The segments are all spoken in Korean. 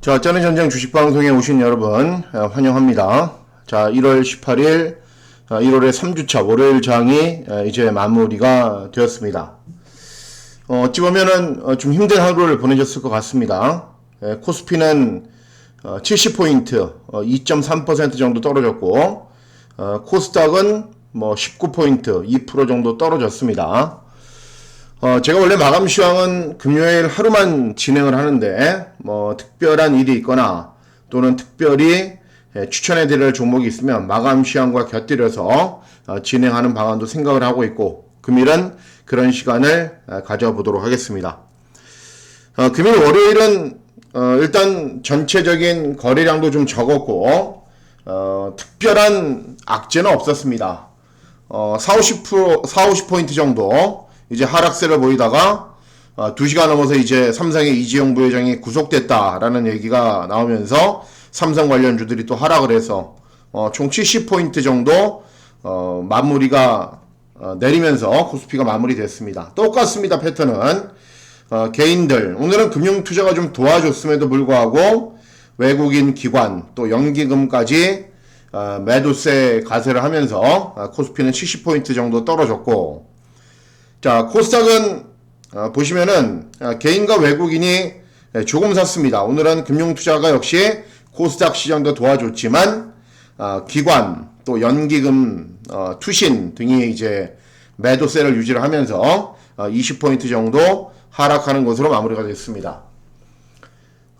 자, 짜는 전쟁 주식방송에 오신 여러분, 어, 환영합니다. 자, 1월 18일, 어, 1월의 3주차 월요일 장이 어, 이제 마무리가 되었습니다. 어, 어찌 보면은 어, 좀 힘든 하루를 보내셨을 것 같습니다. 예, 코스피는 어, 70포인트, 어, 2.3% 정도 떨어졌고, 어, 코스닥은 뭐 19포인트, 2% 정도 떨어졌습니다. 어, 제가 원래 마감 시황은 금요일 하루만 진행을 하는데, 뭐, 특별한 일이 있거나, 또는 특별히 예, 추천해 드릴 종목이 있으면 마감 시황과 곁들여서 어, 진행하는 방안도 생각을 하고 있고, 금일은 그런 시간을 어, 가져보도록 하겠습니다. 어, 금일 월요일은 어, 일단 전체적인 거래량도 좀 적었고, 어, 특별한 악재는 없었습니다. 어, 4, 50%, 4, 50포인트 정도 이제 하락세를 보이다가 어, 2시간 넘어서 이제 삼성의 이지영 부회장이 구속됐다라는 얘기가 나오면서 삼성 관련주들이 또 하락을 해서 어, 총 70포인트 정도 어, 마무리가 어, 내리면서 코스피가 마무리됐습니다. 똑같습니다 패턴은 어, 개인들 오늘은 금융 투자가 좀 도와줬음에도 불구하고 외국인 기관 또 연기금까지 어, 매도세 가세를 하면서 어, 코스피는 70포인트 정도 떨어졌고 자 코스닥은 어, 보시면은 어, 개인과 외국인이 예, 조금 샀습니다. 오늘은 금융투자가 역시 코스닥 시장도 도와줬지만 어, 기관 또 연기금 어, 투신 등이 이제 매도세를 유지를 하면서 어, 20포인트 정도 하락하는 것으로 마무리가 됐습니다.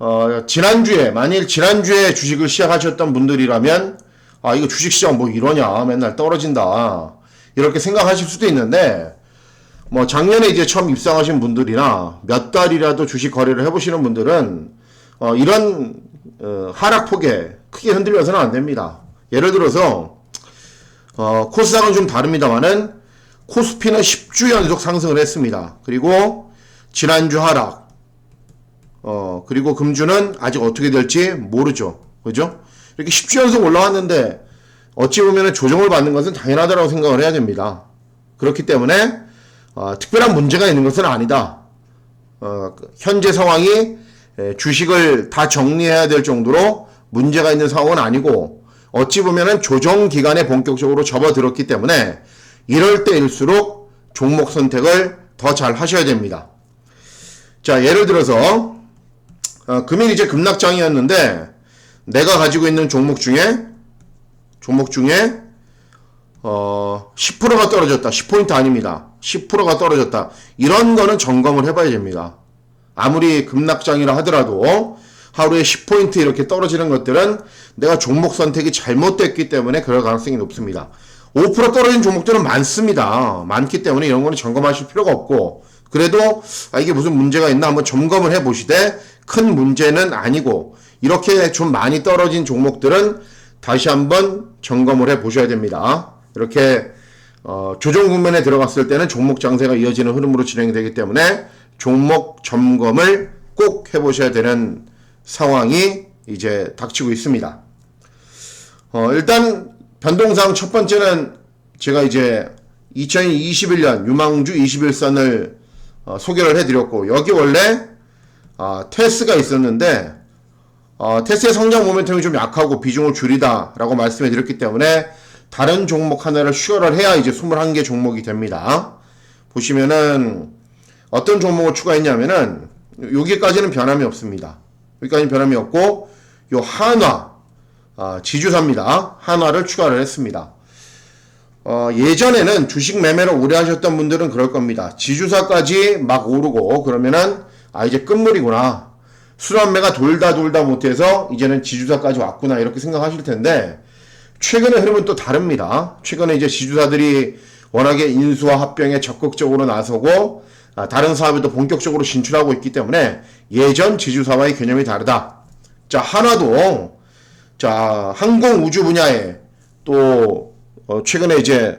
어, 지난주에, 만일 지난주에 주식을 시작하셨던 분들이라면, 아, 이거 주식시장 뭐 이러냐, 맨날 떨어진다. 이렇게 생각하실 수도 있는데, 뭐 작년에 이제 처음 입상하신 분들이나 몇 달이라도 주식 거래를 해보시는 분들은, 어, 이런, 어, 하락폭에 크게 흔들려서는 안 됩니다. 예를 들어서, 어, 코스닥은 좀 다릅니다만은, 코스피는 10주 연속 상승을 했습니다. 그리고, 지난주 하락, 어, 그리고 금주는 아직 어떻게 될지 모르죠. 그죠? 이렇게 10주 연속 올라왔는데, 어찌 보면 조정을 받는 것은 당연하다고 생각을 해야 됩니다. 그렇기 때문에, 어, 특별한 문제가 있는 것은 아니다. 어, 그 현재 상황이 에, 주식을 다 정리해야 될 정도로 문제가 있는 상황은 아니고, 어찌 보면은 조정 기간에 본격적으로 접어들었기 때문에, 이럴 때일수록 종목 선택을 더 잘 하셔야 됩니다. 자, 예를 들어서, 어, 금일 이제 급락장이었는데 내가 가지고 있는 종목 중에 종목 중에 어 10%가 떨어졌다. 10포인트 아닙니다. 10%가 떨어졌다. 이런 거는 점검을 해봐야 됩니다. 아무리 급락장이라 하더라도 하루에 10포인트 이렇게 떨어지는 것들은 내가 종목 선택이 잘못됐기 때문에 그럴 가능성이 높습니다. 5% 떨어진 종목들은 많습니다. 많기 때문에 이런 거는 점검하실 필요가 없고 그래도 아, 이게 무슨 문제가 있나 한번 점검을 해 보시되 큰 문제는 아니고 이렇게 좀 많이 떨어진 종목들은 다시 한번 점검을 해 보셔야 됩니다. 이렇게 어, 조정 국면에 들어갔을 때는 종목 장세가 이어지는 흐름으로 진행이 되기 때문에 종목 점검을 꼭 해보셔야 되는 상황이 이제 닥치고 있습니다. 어, 일단 변동사항 첫 번째는 제가 이제 2021년 유망주 21선을 어, 소개를 해드렸고 여기 원래 아, 테스가 있었는데 어, 테스의 성장 모멘텀이 좀 약하고 비중을 줄이다라고 말씀해 드렸기 때문에 다른 종목 하나를 추가를 해야 이제 21개 종목이 됩니다. 보시면은 어떤 종목을 추가했냐면은 여기까지는 변함이 없습니다. 여기까지는 변함이 없고 요 한화 아, 지주사입니다. 한화를 추가를 했습니다. 어, 예전에는 주식 매매를 오래 하셨던 분들은 그럴 겁니다. 지주사까지 막 오르고 그러면은 아 이제 끝물이구나. 순환매가 돌다 돌다 못해서 이제는 지주사까지 왔구나 이렇게 생각하실 텐데 최근의 흐름은 또 다릅니다. 최근에 이제 지주사들이 워낙에 인수와 합병에 적극적으로 나서고 아, 다른 사업에도 본격적으로 진출하고 있기 때문에 예전 지주사와의 개념이 다르다. 자 하나도 자 항공 우주 분야에 또 어, 최근에 이제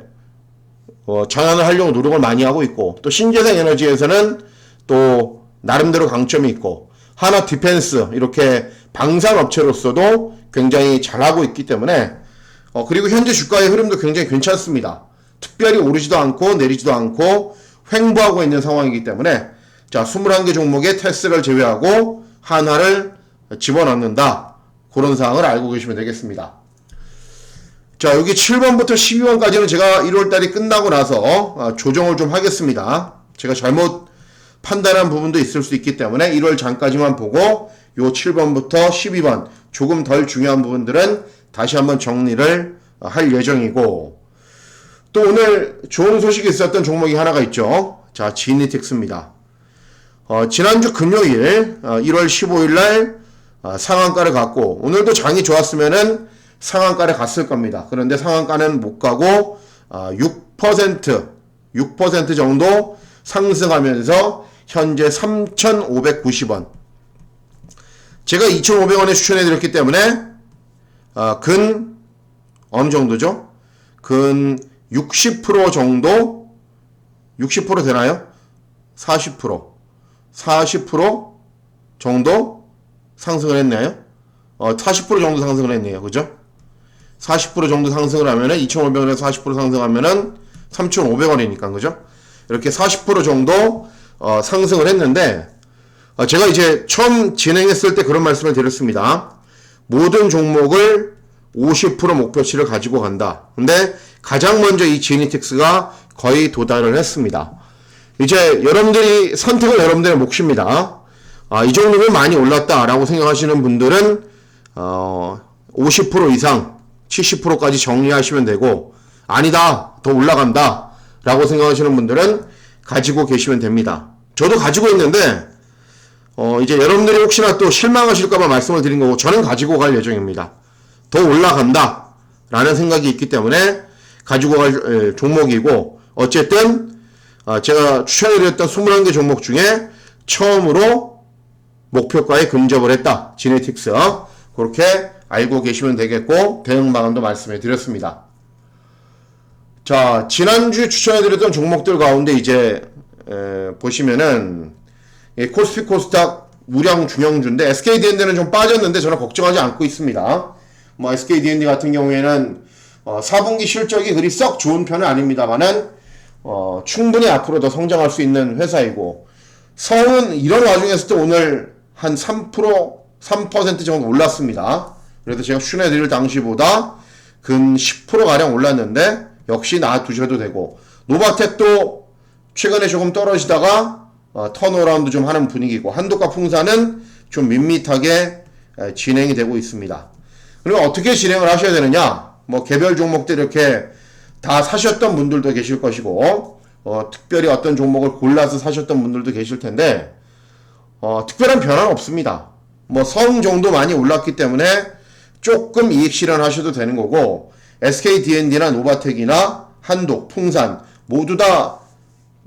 어, 전환을 하려고 노력을 많이 하고 있고 또 신재생 에너지에서는 또 나름대로 강점이 있고 하나 디펜스 이렇게 방산 업체로서도 굉장히 잘하고 있기 때문에 어, 그리고 현재 주가의 흐름도 굉장히 괜찮습니다. 특별히 오르지도 않고 내리지도 않고 횡보하고 있는 상황이기 때문에 자 21개 종목의 테스를 제외하고 하나를 집어넣는다. 그런 사항을 알고 계시면 되겠습니다. 자, 여기 7번부터 12번까지는 제가 1월달이 끝나고 나서 어, 조정을 좀 하겠습니다. 제가 잘못 판단한 부분도 있을 수 있기 때문에 1월 장까지만 보고 요 7번부터 12번 조금 덜 중요한 부분들은 다시 한번 정리를 어, 할 예정이고 또 오늘 좋은 소식이 있었던 종목이 하나가 있죠. 자, 지니텍스입니다. 어, 지난주 금요일 어, 1월 15일 날 어, 상한가를 갔고 오늘도 장이 좋았으면은 상한가를 갔을 겁니다. 그런데 상한가는 못 가고 어, 6% 6% 정도 상승하면서 현재 3,590원. 제가 2,500원에 추천해 드렸기 때문에 어, 근 어느 정도죠? 근 60% 정도 60% 되나요? 40% 40% 정도 상승을 했나요? 어, 40% 정도 상승을 했네요. 그죠? 40% 정도 상승을 하면은 2,500원에서 40% 상승하면은 3,500원이니까 그죠? 이렇게 40% 정도 어, 상승을 했는데 어, 제가 이제 처음 진행했을 때 그런 말씀을 드렸습니다. 모든 종목을 50% 목표치를 가지고 간다. 근데 가장 먼저 이 지니틱스가 거의 도달을 했습니다. 이제 여러분들이 선택은 여러분들의 몫입니다. 아, 이 정도면 많이 올랐다라고 생각하시는 분들은 어, 50% 이상, 70%까지 정리하시면 되고 아니다, 더 올라간다 라고 생각하시는 분들은 가지고 계시면 됩니다. 저도 가지고 있는데 어, 이제 여러분들이 혹시나 또 실망하실까봐 말씀을 드린 거고 저는 가지고 갈 예정입니다. 더 올라간다 라는 생각이 있기 때문에 가지고 갈 에, 종목이고 어쨌든 어, 제가 추천해드렸던 21개 종목 중에 처음으로 목표가에 근접을 했다. 지네틱스. 그렇게 알고 계시면 되겠고 대응 방안도 말씀해 드렸습니다. 자, 지난주 추천해드렸던 종목들 가운데 이제 에, 보시면은 예, 코스피 코스닥 우량 중형주인데 SKDND는 좀 빠졌는데 저는 걱정하지 않고 있습니다. 뭐 SKDND 같은 경우에는 어, 4분기 실적이 그리 썩 좋은 편은 아닙니다만은 어, 충분히 앞으로 더 성장할 수 있는 회사이고 성은 이런 와중에서도 오늘 한 3% 3% 정도 올랐습니다. 그래서 제가 추천해드릴 당시보다 근 10%가량 올랐는데 역시 놔두셔도 되고 노바텍도 최근에 조금 떨어지다가 어, 턴어라운드 좀 하는 분위기고 한도가 풍사는 좀 밋밋하게 에, 진행이 되고 있습니다. 그리고 어떻게 진행을 하셔야 되느냐? 뭐 개별 종목들 이렇게 다 사셨던 분들도 계실 것이고 어, 특별히 어떤 종목을 골라서 사셨던 분들도 계실 텐데 어, 특별한 변화는 없습니다. 뭐성 정도 많이 올랐기 때문에 조금 이익 실현하셔도 되는 거고 SK D&D나 노바텍이나 한독, 풍산 모두 다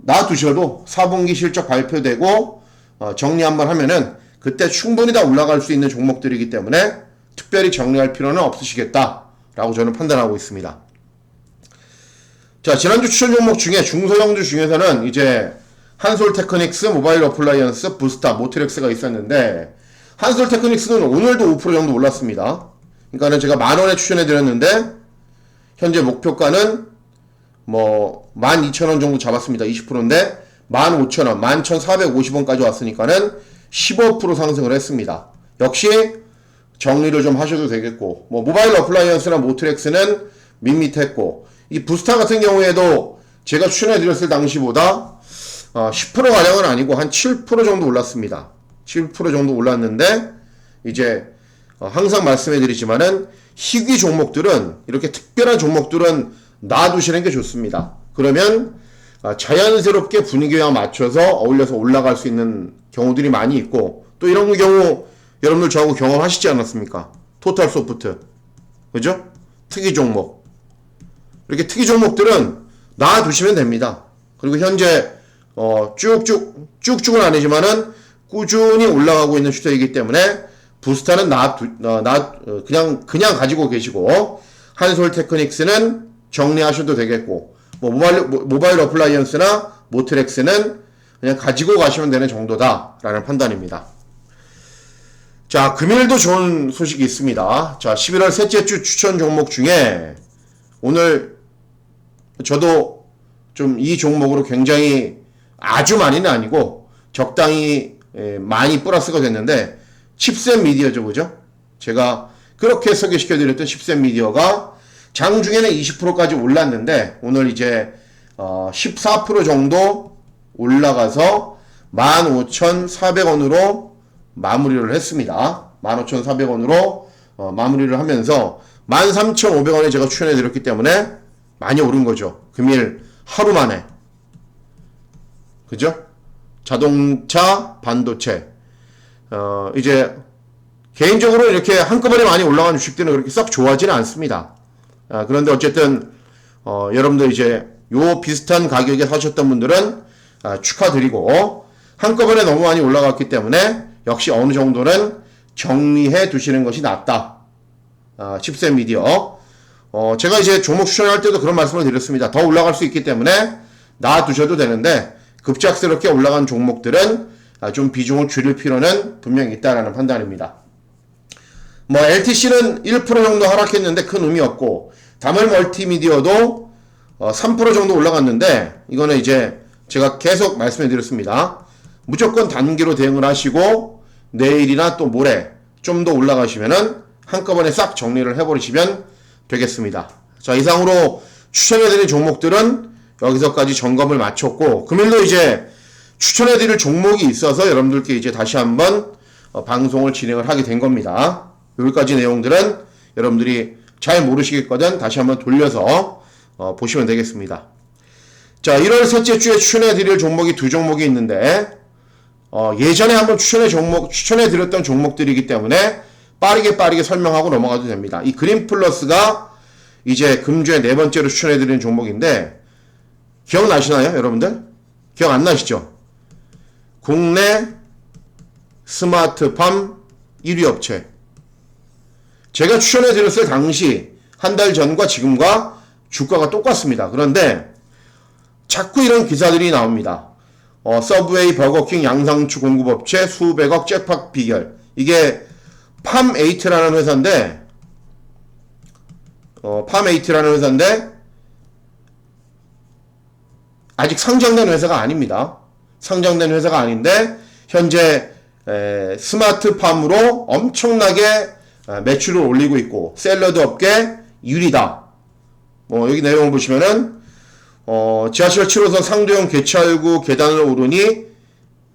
놔두셔도 4분기 실적 발표되고 어, 정리 한번 하면은 그때 충분히 다 올라갈 수 있는 종목들이기 때문에 특별히 정리할 필요는 없으시겠다라고 저는 판단하고 있습니다. 자, 지난주 추천 종목 중에 중소형주 중에서는 이제 한솔 테크닉스, 모바일 어플라이언스, 부스타, 모트렉스가 있었는데 한솔 테크닉스는 오늘도 5% 정도 올랐습니다. 그러니까는 제가 만 원에 추천해 드렸는데 현재 목표가는 뭐 12,000원 정도 잡았습니다. 20%인데 15,000원, 11,450원까지 왔으니까는 15% 상승을 했습니다. 역시 정리를 좀 하셔도 되겠고 뭐 모바일 어플라이언스나 모트렉스는 밋밋했고 이 부스타 같은 경우에도 제가 추천해 드렸을 당시보다 어, 10%가량은 아니고 한 7% 정도 올랐습니다. 7% 정도 올랐는데 이제 어, 항상 말씀해 드리지만은 희귀 종목들은 이렇게 특별한 종목들은 놔두시는 게 좋습니다. 그러면 어, 자연스럽게 분위기와 맞춰서 어울려서 올라갈 수 있는 경우들이 많이 있고 또 이런 경우 여러분들 저하고 경험하시지 않았습니까? 토탈 소프트 그죠? 특이 종목 이렇게 특이 종목들은 놔두시면 됩니다. 그리고 현재 어, 쭉쭉 쭉쭉은 아니지만은 꾸준히 올라가고 있는 추세이기 때문에 부스타는 나, 어, 나 어, 그냥 그냥 가지고 계시고 한솔 테크닉스는 정리하셔도 되겠고 뭐 모바일 모바일 어플라이언스나 모트렉스는 그냥 가지고 가시면 되는 정도다라는 판단입니다. 자, 금일도 좋은 소식이 있습니다. 자, 11월 셋째 주 추천 종목 중에 오늘 저도 좀 이 종목으로 굉장히 아주 많이는 아니고 적당히 예, 많이 플러스가 됐는데 10센 미디어죠, 그죠? 제가 그렇게 소개시켜드렸던 10센 미디어가 장중에는 20%까지 올랐는데 오늘 이제 어, 14% 정도 올라가서 15,400원으로 마무리를 했습니다. 15,400원으로 어, 마무리를 하면서 13,500원에 제가 추천해 드렸기 때문에 많이 오른 거죠. 금일 하루 만에. 그죠? 자동차, 반도체. 어, 이제 개인적으로 이렇게 한꺼번에 많이 올라간 주식들은 그렇게 썩 좋아하지는 않습니다. 아, 그런데 어쨌든 어, 여러분들 이제 요 비슷한 가격에 사셨던 분들은 아, 축하드리고 한꺼번에 너무 많이 올라갔기 때문에 역시 어느 정도는 정리해 두시는 것이 낫다. 아, 10세 미디어. 어, 제가 이제 종목 추천할 때도 그런 말씀을 드렸습니다. 더 올라갈 수 있기 때문에 놔두셔도 되는데 급작스럽게 올라간 종목들은 아, 좀 비중을 줄일 필요는 분명히 있다라는 판단입니다. 뭐 LTC는 1% 정도 하락했는데 큰 의미 없고 다물 멀티미디어도 어, 3% 정도 올라갔는데 이거는 이제 제가 계속 말씀해 드렸습니다. 무조건 단기로 대응을 하시고 내일이나 또 모레 좀 더 올라가시면은 한꺼번에 싹 정리를 해버리시면 되겠습니다. 자 이상으로 추천해드린 종목들은 여기서까지 점검을 마쳤고 금일도 이제 추천해드릴 종목이 있어서 여러분들께 이제 다시 한번 어, 방송을 진행을 하게 된 겁니다. 여기까지 내용들은 여러분들이 잘 모르시겠거든 다시 한번 돌려서 어, 보시면 되겠습니다. 자, 1월 셋째 주에 추천해 드릴 종목이 두 종목이 있는데 어, 예전에 한번 추천해 종목 추천해 드렸던 종목들이기 때문에 빠르게 빠르게 설명하고 넘어가도 됩니다. 이 그린 플러스가 이제 금주에 네 번째로 추천해 드리는 종목인데 기억나시나요, 여러분들? 기억 안 나시죠? 국내 스마트팜 1위 업체. 제가 추천해 드렸을 당시 한 달 전과 지금과 주가가 똑같습니다. 그런데 자꾸 이런 기사들이 나옵니다. 어, 서브웨이, 버거킹, 양상추 공급업체, 수백억 잭팟 비결. 이게 팜8라는 회사인데, 어, 팜8라는 회사인데, 아직 상장된 회사가 아닙니다. 상장된 회사가 아닌데, 현재 에, 스마트팜으로 엄청나게 에, 매출을 올리고 있고, 샐러드 업계 1위다. 뭐, 여기 내용을 보시면은, 어, 지하철 7호선 상도형 개찰구 계단을 오르니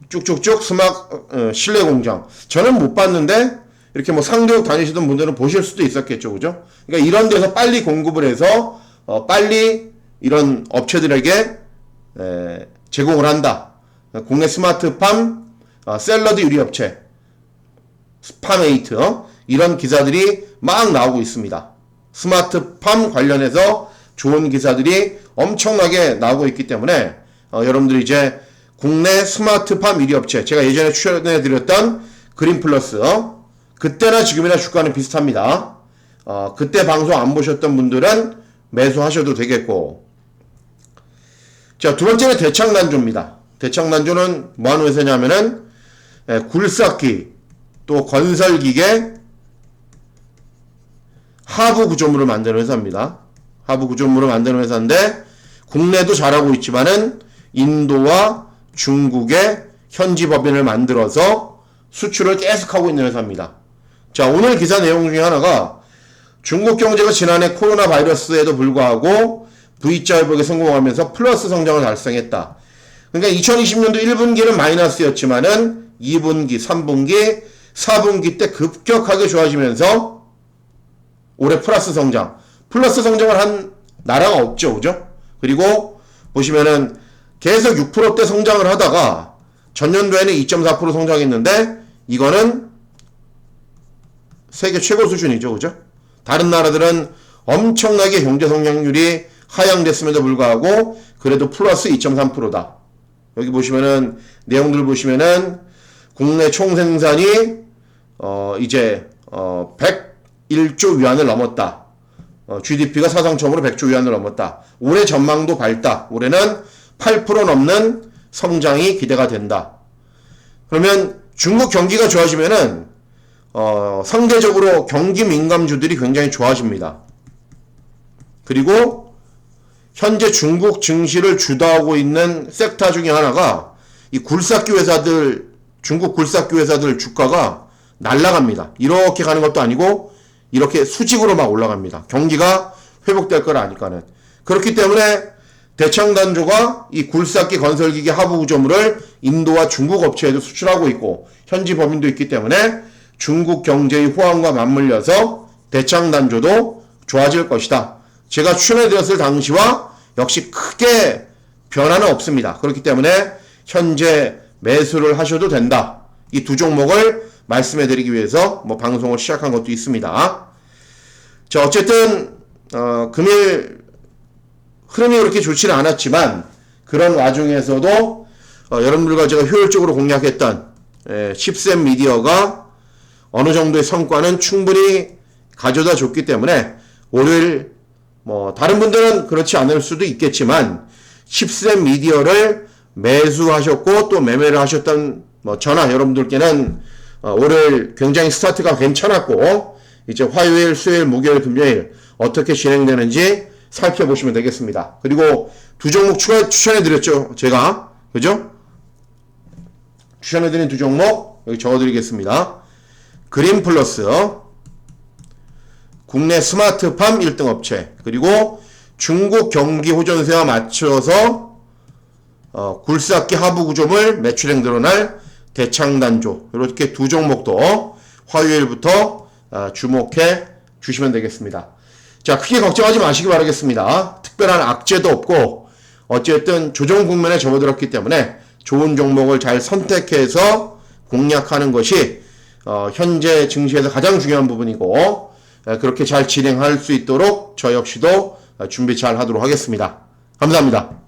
쭉쭉쭉 스막 어, 실내 공장. 저는 못 봤는데 이렇게 뭐 상도역 다니시던 분들은 보실 수도 있었겠죠, 그죠? 그러니까 이런 데서 빨리 공급을 해서 어, 빨리 이런 업체들에게 에, 제공을 한다. 국내 스마트팜 어, 샐러드 유리 업체 스팜에이트 어? 이런 기사들이 막 나오고 있습니다. 스마트팜 관련해서 좋은 기사들이 엄청나게 나오고 있기 때문에 어, 여러분들이 이제 국내 스마트팜 1위 업체 제가 예전에 추천해 드렸던 그린플러스 어? 그때나 지금이나 주가는 비슷합니다. 어, 그때 방송 안 보셨던 분들은 매수하셔도 되겠고 자 두 번째는 대창난조입니다. 대창난조는 뭐 하는 회사냐면은 예, 굴삭기 또 건설기계 하부 구조물을 만드는 회사입니다. 하부 구조물을 만드는 회사인데 국내도 잘하고 있지만은 인도와 중국의 현지 법인을 만들어서 수출을 계속하고 있는 회사입니다. 자, 오늘 기사 내용 중에 하나가 중국 경제가 지난해 코로나 바이러스에도 불구하고 V자 회복에 성공하면서 플러스 성장을 달성했다. 그러니까 2020년도 1분기는 마이너스였지만은 2분기, 3분기, 4분기 때 급격하게 좋아지면서 올해 플러스 성장. 플러스 성장을 한 나라가 없죠. 그죠? 그리고 보시면은 계속 6%대 성장을 하다가 전년도에는 2.4% 성장했는데 이거는 세계 최고 수준이죠. 그죠? 다른 나라들은 엄청나게 경제 성장률이 하향됐음에도 불구하고 그래도 플러스 2.3%다. 여기 보시면은 내용들 보시면은 국내 총생산이 어 이제 어 101조 위안을 넘었다. 어, GDP가 사상 처음으로 100조 위안을 넘었다. 올해 전망도 밝다. 올해는 8% 넘는 성장이 기대가 된다. 그러면 중국 경기가 좋아지면은 어, 상대적으로 경기 민감주들이 굉장히 좋아집니다. 그리고 현재 중국 증시를 주도하고 있는 섹터 중에 하나가 이 굴삭기 회사들 중국 굴삭기 회사들 주가가 날라갑니다. 이렇게 가는 것도 아니고 이렇게 수직으로 막 올라갑니다. 경기가 회복될 걸 아니까는. 그렇기 때문에 대창단조가 이 굴삭기 건설기계 하부 구조물을 인도와 중국 업체에도 수출하고 있고 현지 법인도 있기 때문에 중국 경제의 호황과 맞물려서 대창단조도 좋아질 것이다. 제가 추천해드렸을 당시와 역시 크게 변화는 없습니다. 그렇기 때문에 현재 매수를 하셔도 된다. 이 두 종목을 말씀해 드리기 위해서 뭐 방송을 시작한 것도 있습니다. 자 어쨌든 어, 금일 흐름이 그렇게 좋지는 않았지만 그런 와중에서도 어, 여러분들과 제가 효율적으로 공략했던 에, 10센 미디어가 어느 정도의 성과는 충분히 가져다 줬기 때문에 월요일 뭐 다른 분들은 그렇지 않을 수도 있겠지만 10센 미디어를 매수하셨고 또 매매를 하셨던 뭐 저나 여러분들께는 어, 월요일 굉장히 스타트가 괜찮았고 이제 화요일, 수요일, 목요일, 금요일 어떻게 진행되는지 살펴보시면 되겠습니다. 그리고 두 종목 추가 추천해드렸죠, 제가 그죠? 추천해드린 두 종목 여기 적어드리겠습니다. 그린 플러스 국내 스마트팜 1등 업체 그리고 중국 경기 호전세와 맞춰서 어, 굴삭기 하부 구조물 매출액 늘어날 대창단조 이렇게 두 종목도 화요일부터 어, 주목해 주시면 되겠습니다. 자 크게 걱정하지 마시기 바라겠습니다. 특별한 악재도 없고 어쨌든 조정 국면에 접어들었기 때문에 좋은 종목을 잘 선택해서 공략하는 것이 어, 현재 증시에서 가장 중요한 부분이고 에, 그렇게 잘 진행할 수 있도록 저 역시도 어, 준비 잘 하도록 하겠습니다. 감사합니다.